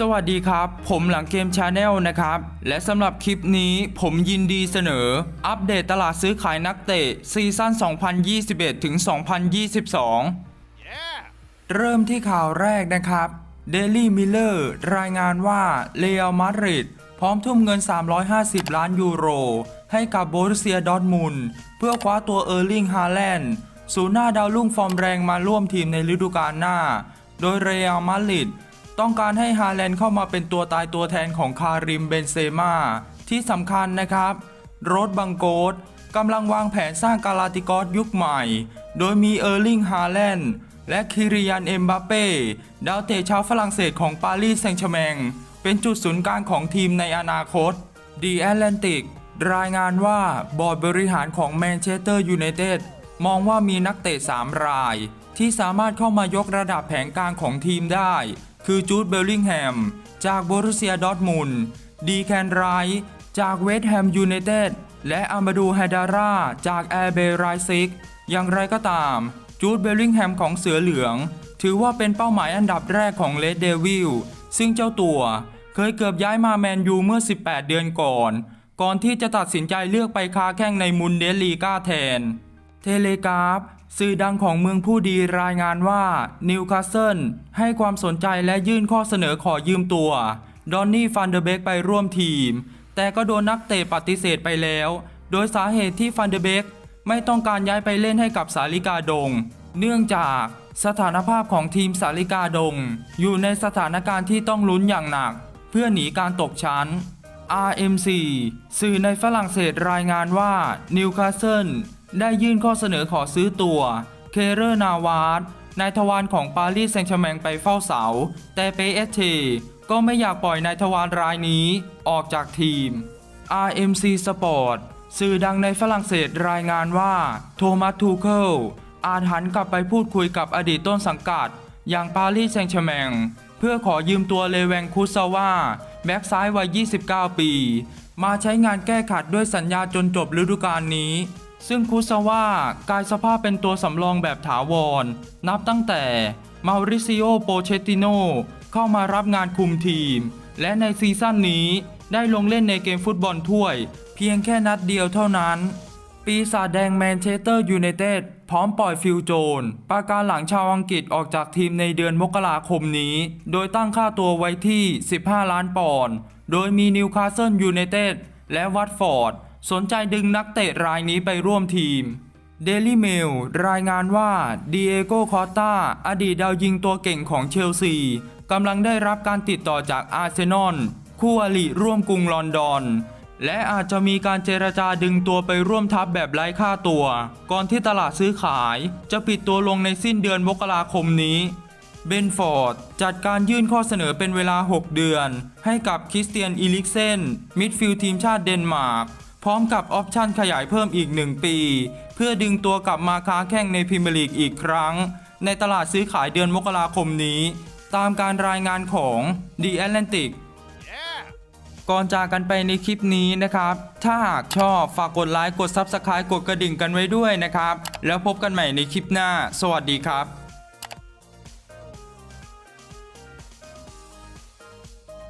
สวัสดีครับ ผมหลังเกมชาแนลนะครับ และสำหรับคลิปนี้ผมยินดีเสนอ อัปเดตตลาดซื้อขายนักเตะซีซั่น 2021 ถึง 2022เริ่มที่ข่าวแรกนะครับ Daily Miller รายงานว่าเรอัลมาดริดพร้อมทุ่มเงิน 350 ล้านยูโร ให้กับโบรุเซียดอร์ทมุนเพื่อคว้าตัวเออร์ลิงฮาแลนด์ศูนย์หน้าดาวรุ่งฟอร์มแรงมาร่วมทีมในฤดูกาลหน้า โดยเรอัลมาดริด ต้องการให้ฮาแลนด์เข้ามาเป็นตัวตายตัวแทนของคาริมเบนเซม่าที่สำคัญนะครับโรดบังโกสกำลังวางแผนสร้างกาลาติกอสยุคใหม่ โดยมีเออร์ลิงฮาแลนด์และคิริยันเอ็มบัปเป้ดาวเตะชาวฝรั่งเศสของปารีสแซงต์แชร์แมงเป็นจุดศูนย์กลางของทีมในอนาคตดีแอตแลนติกรายงานว่าบอร์ดบริหารของแมนเชสเตอร์ยูไนเต็ดมองว่ามีนักเตะ 3 ราย ที่สามารถเข้ามายกระดับแผงกลางของทีมได้ คือจูดเบลลิงแฮม จากโบรุเซียดอร์ทมุนดีแคนไรจากเวสต์แฮมยูไนเต็ดและอามาดูไฮดาร่าจากแอร์เบย์ไรซิก อย่างไรก็ตาม จูดเบลลิงแฮมของเสือเหลือง ถือว่าเป็นเป้าหมายอันดับแรกของเลดเดวิลซึ่งเจ้าตัวเคยเกือบย้ายมาแมนยูเมื่อ 18 เดือนก่อน ก่อนที่จะตัดสินใจเลือกไปค้าแข่งในมุนเดสลีกาแทน เทเลกราฟ สื่อดังของเมืองผู้ดีรายงานว่านิวคาสเซิลให้ความสนใจและยื่นข้อเสนอขอยืมตัว ดอนนี่ฟันเดอร์เบกไปร่วมทีม แต่ก็โดนนักเตะปฏิเสธไปแล้ว โดยสาเหตุที่ฟันเดอร์เบกไม่ต้องการย้ายไปเล่นให้กับสาลิกาดง เนื่องจากสถานภาพของทีมสาลิกาดง อยู่ในสถานการณ์ที่ต้องลุ้นอย่างหนัก เพื่อหนีการตกชั้น RMC สื่อในฝรั่งเศสรายงานว่านิวคาสเซิลได้ยื่นข้อเสนอขอซื้อตัว เคเรอร์นาวาร์ดนายทวารของปารีสแซงต์แชร์แมงไปเฝ้าเสา แต่เปเอสเก็ไม่อยากปล่อยนายทวารรายนี้ออกจากทีม RMC Sport สื่อดังในฝรั่งเศสรายงานว่า โทมัสทูเคิลอาจหันกลับไปพูดคุยกับอดีตต้นสังกัด อย่างปารีสแซงต์แชร์แมงเพื่อขอยืมตัวเลแวงคุซาว่า แบ็กซ้ายวัย 29 ปี มาใช้งานแก้ขัดด้วยสัญญาจนจบฤดูกาลนี้ ซึ่งคุซาว่ากลายสภาพเป็นตัวสำรองแบบถาวร นับตั้งแต่มาริซิโอโปเชติโนเข้ามารับงานคุมทีม และในซีซั่นนี้ได้ลงเล่นในเกมฟุตบอลถ้วย เพียงแค่นัดเดียวเท่านั้น ปีศาจแดงแมนเชสเตอร์ยูไนเต็ดพร้อมปล่อยฟิลโจนประการหลังชาวอังกฤษออกจากทีมในเดือนมกราคมนี้ โดยตั้งค่าตัวไว้ที่ 15 ล้านปอนด์โดยมีนิวคาสเซิลยูไนเต็ดและวัตฟอร์ด สนใจดึงนักเตะรายนี้ไปร่วมทีมเดลี่เมลรายงานว่าดีเอโกคอตตาอดีตดาวยิงตัวเก่งของเชลซีกำลังได้รับการติดต่อจากอาร์เซนอลคู่อริร่วมกรุงลอนดอน และอาจจะมีการเจรจาดึงตัวไปร่วมทัพแบบไร้ค่าตัว ก่อนที่ตลาดซื้อขาย จะปิดตัวลงในสิ้นเดือนมกราคมนี้ เบนฟอร์ดจัดการยื่นข้อเสนอเป็นเวลา 6 เดือน ให้กับคริสเตียนอีลิกเซนมิดฟิลด์ทีมชาติเดนมาร์กพร้อมกับออปชั่นขยายเพิ่มอีก 1 ปี เพื่อดึงตัวกลับมาค้าแข่งในพรีเมียร์ลีกอีกครั้ง ในตลาดซื้อขายเดือนมกราคมนี้ ตามการรายงานของ The Atlantic ก่อนจากกันไปในคลิปนี้นะครับ ถ้าหากชอบฝากกดไลค์กด Subscribe กดกระดิ่งกันไว้ด้วยนะครับ แล้วพบกันใหม่ในคลิปหน้า สวัสดีครับ